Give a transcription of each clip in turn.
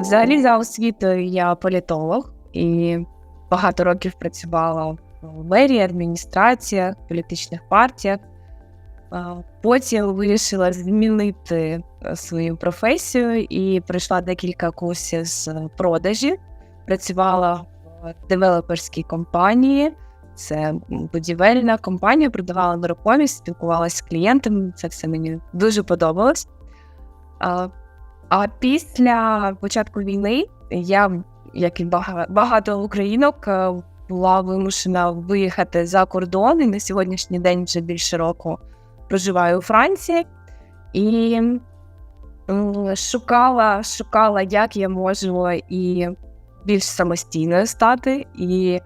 Взагалі, за освітою я політолог і багато років працювала в мерії, адміністраціях, політичних партіях. Потім вирішила змінити е, свою професію і пройшла декілька курсів з продажі. Працювала в девелоперській компанії. Це будівельна компанія, продавала нерухомість, спілкувалася з клієнтами. Це все мені дуже подобалось. А, після початку війни я, як і багато українок, е, була вимушена виїхати за кордон. І на сьогоднішній день вже більше року проживаю у Франції. І шукала, шукала, як я можу і більш самостійною стати, і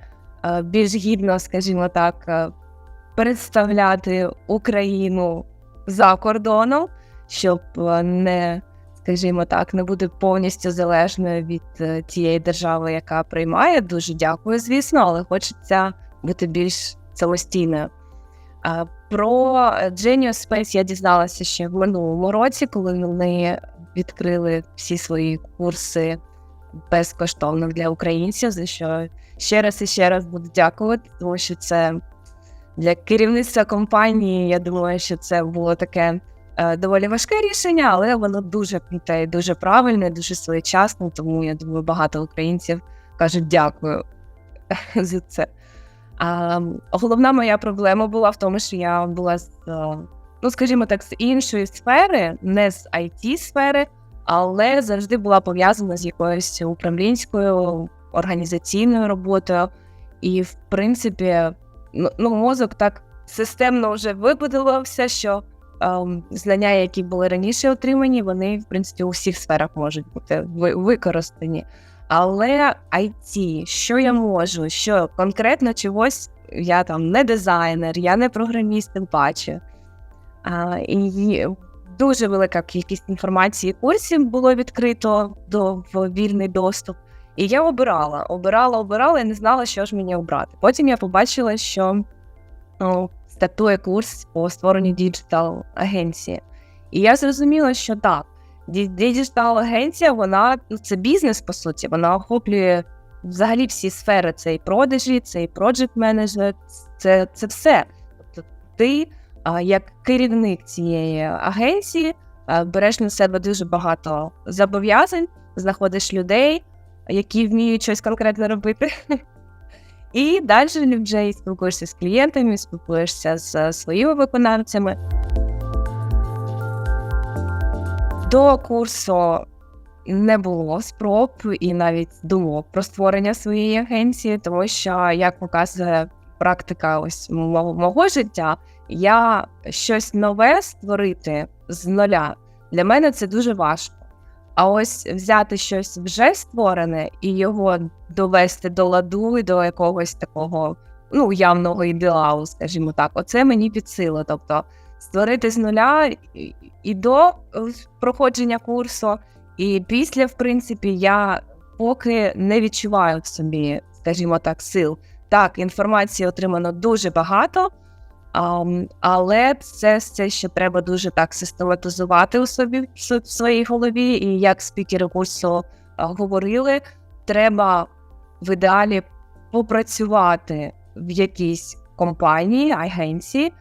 е, більш гідно, скажімо так, е, представляти Україну за кордоном, щоб не, скажімо так, не бути повністю залежною від е, тієї держави, яка приймає. Дуже дякую, звісно, але хочеться бути більш самостійною. Про Genius Space я дізналася ще в минулому році, коли вони відкрили всі свої курси безкоштовно для українців, за що ще раз і ще раз буду дякувати, тому що це для керівництва компанії. Я думаю, що це було таке е, доволі важке рішення, але воно дуже круте дуже правильне, дуже своєчасне. Тому я думаю, багато українців кажуть дякую за це. А, головна моя проблема була в тому, що я була з, е, ну скажімо так, з іншої сфери, не з it сфери, але завжди була пов'язана з якоюсь управлінською організаційною роботою. І, в принципі, ну, ну мозок так системно вже вибудувався, що знання, які були раніше отримані, вони, в принципі, у всіх сферах можуть бути використані. Але IT, що я можу, що конкретно чогось я там не дизайнер, я не програміст, тим паче. А, і дуже велика кількість інформації курсів було відкрито до в вільний доступ. І я обирала, обирала, обирала і не знала, що ж мені обрати. Потім я побачила, що ну, стартує курс по створенню діджитал агенції. І я зрозуміла, що так, діджитал агенція, вона ну, це бізнес, по суті, вона охоплює взагалі всі сфери. Це і продажі, це і project менеджмент, це, це все. Тобто ти, як керівник цієї агенції, береш на себе дуже багато зобов'язань, знаходиш людей, які вміють щось конкретно робити. І далі вже спілкуєшся з клієнтами, спілкуєшся з своїми виконавцями. До курсу не було спроб і навіть думок про створення своєї агенції, тому що, як показує практика ось мого, мого життя, я щось нове створити з нуля для мене це дуже важко. А ось взяти щось вже створене і його довести до ладу і до якогось такого ну, явного ідеалу, скажімо так, оце мені під силу. Тобто створити з нуля і- до е, проходження курсу, і після, в принципі, я поки не відчуваю в собі, скажімо так, сил. Так, інформації отримано дуже багато, але це, це ще треба дуже так систематизувати у собі в своїй голові. І як спікери курсу говорили, треба в ідеалі попрацювати в якійсь компанії, агенції,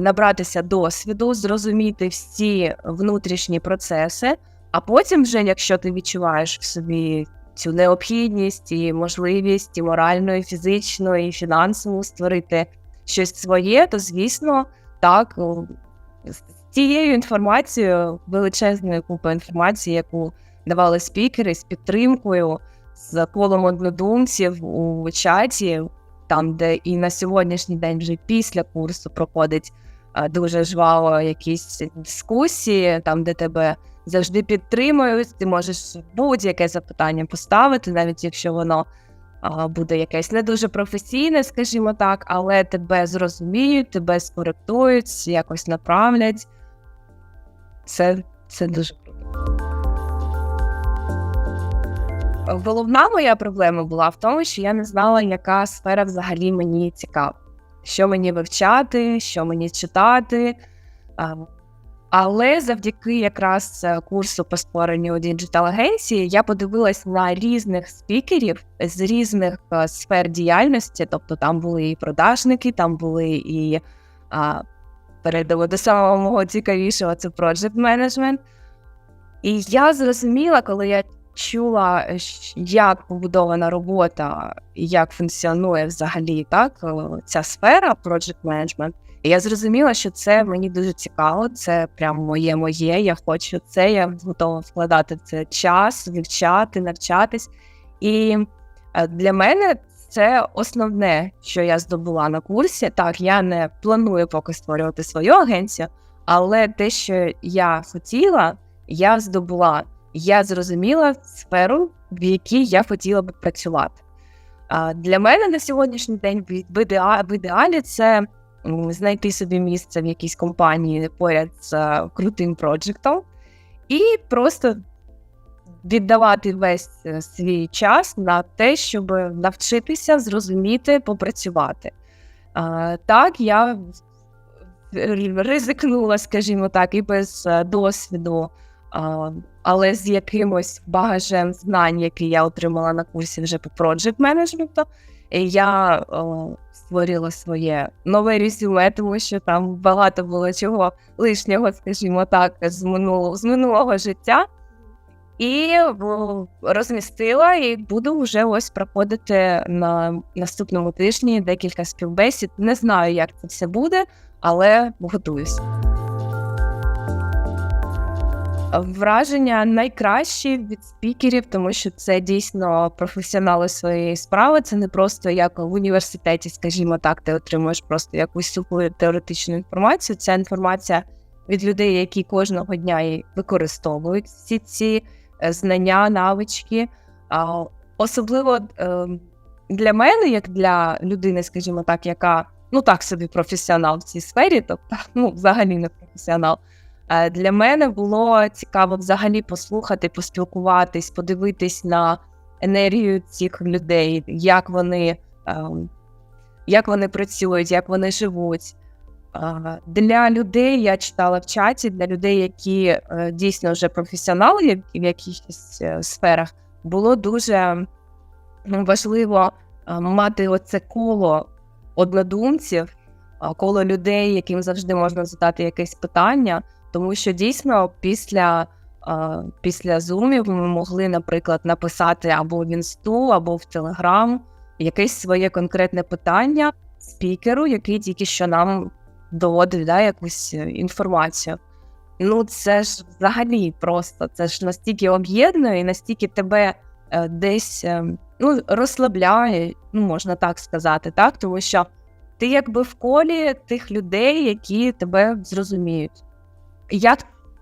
набратися досвіду, зрозуміти всі внутрішні процеси, а потім, вже, якщо ти відчуваєш в собі цю необхідність і можливість і морально, і фізично, і фінансово створити щось своє, то звісно, так з тією інформацією, величезною купою інформації, яку давали спікери з підтримкою, з колом однодумців у чаті, там, де і на сьогоднішній день вже після курсу проходить а, дуже жваво якісь дискусії, там, де тебе завжди підтримують, ти можеш будь-яке запитання поставити, навіть якщо воно буде якесь не дуже професійне, скажімо так, але тебе зрозуміють, тебе скоректують, якось направлять. Це, це дуже круто. Головна моя проблема була в тому, що я не знала, яка сфера взагалі мені цікава, що мені вивчати, що мені читати. Але завдяки якраз е, курсу по створенню діджитал агенції я подивилась на різних спікерів з різних е, сфер діяльності. Тобто там були і продажники, там були і а, перейдемо до самого мого цікавішого це project management. І я зрозуміла, коли я чула, як побудована робота як функціонує взагалі так е, ця сфера project management, і я зрозуміла, що це мені дуже цікаво, це прям моє моє. Я хочу це, я готова вкладати це час, вивчати, навчатись. І е, для мене це основне, що я здобула на курсі. Так, я не планую поки створювати свою агенцію, але те, що я хотіла, я здобула. Я зрозуміла сферу, в якій я хотіла би працювати. Для мене на сьогоднішній день в в ідеа- в ідеалі це знайти собі місце в якійсь компанії поряд з е, крутим проджектом і просто віддавати весь е, свій час на те, щоб навчитися, зрозуміти, попрацювати. Так, я ризикнула, скажімо так, і без е, досвіду, але з якимось багажем знань, які я отримала на курсі вже по project менеджменту, я створила своє нове резюме, тому що там багато було чого лишнього, скажімо так, з минулого, з минулого життя. І розмістила, і буду вже ось проходити на наступному тижні декілька співбесід. Не знаю, як це все буде, але готуюсь. Враження найкращі від спікерів, тому що це дійсно професіонали своєї справи. Це не просто як в університеті, скажімо так, ти отримуєш просто якусь суху теоретичну інформацію. Ця інформація від людей, які кожного дня її використовують всі ці е, знання, навички. Особливо е, для мене, як для людини, скажімо так, яка ну так собі професіонал в цій сфері, тобто ну, взагалі не професіонал. Е, Для мене було цікаво взагалі послухати, поспілкуватись, подивитись на енергію цих людей, як вони, ем, як вони працюють, як вони живуть. Е, Для людей я читала в чаті, для людей, які е, дійсно вже професіонали в якихось сферах, було дуже ну, важливо мати оце коло однодумців, коло людей, яким завжди можна задати якесь питання. Тому що дійсно після, е, після зумів ми могли, наприклад, написати або в інсту, або в Телеграм якесь своє конкретне питання спікеру, який тільки що нам доводив да, якусь е, інформацію. Ну, це ж взагалі просто це ж настільки об'єднує і настільки тебе е, десь ну, розслабляє, ну можна так сказати, так? Тому що ти якби в колі тих людей, які тебе зрозуміють. Як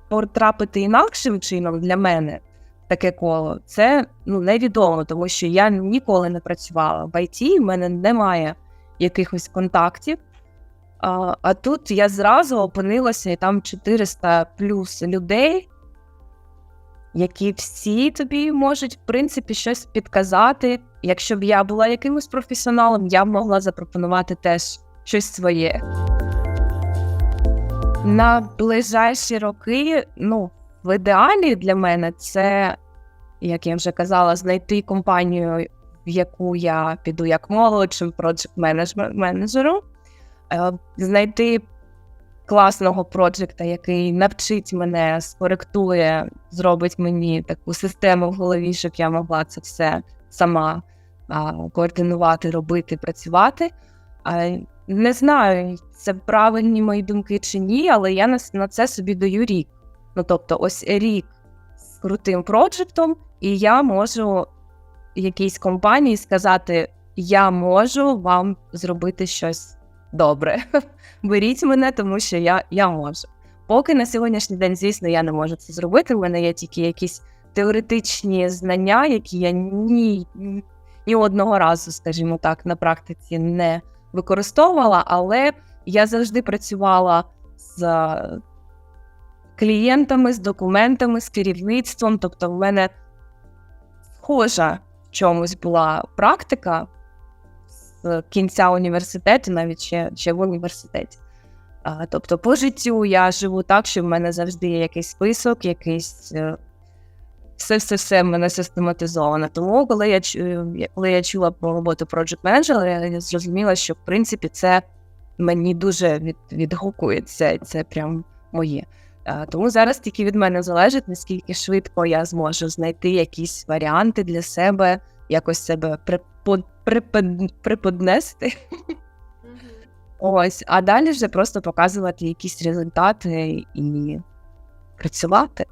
потрапити інакшим чином для мене таке коло, це ну, невідомо, тому що я ніколи не працювала в ІТ, в мене немає якихось контактів. А, а тут я зразу опинилася, і там 400 плюс людей, які всі тобі можуть, в принципі, щось підказати. Якщо б я була якимось професіоналом, я б могла запропонувати теж щось своє. На ближайші роки, ну, в ідеалі для мене це, як я вже казала, знайти компанію, в яку я піду як молодшим проджект менеджером, е, знайти класного проджекта, який навчить мене, скоректує, зробить мені таку систему в голові, щоб я могла це все сама координувати, робити, працювати. Не знаю, це правильні мої думки чи ні, але я на це собі даю рік. Ну тобто, ось рік з крутим проджектом, і я можу якійсь компанії сказати: я можу вам зробити щось добре. Беріть мене, тому що я, я можу. Поки на сьогоднішній день, звісно, я не можу це зробити. У мене є тільки якісь теоретичні знання, які я ні, ні одного разу, скажімо так, на практиці не використовувала, але я завжди працювала з клієнтами, з документами, з керівництвом. Тобто, в мене схожа в чомусь була практика з кінця університету, навіть ще, ще в університеті. Тобто, по життю я живу так, що в мене завжди є якийсь список, якийсь е, все, все, все в мене систематизовано. Тому, коли я коли я чула про роботу project менеджера, я зрозуміла, що в принципі це мені дуже від, відгукується, і це прям моє. Тому зараз тільки від мене залежить, наскільки швидко я зможу знайти якісь варіанти для себе, якось себе припод, припод, приподнести. Ось, а далі вже просто показувати якісь результати і працювати.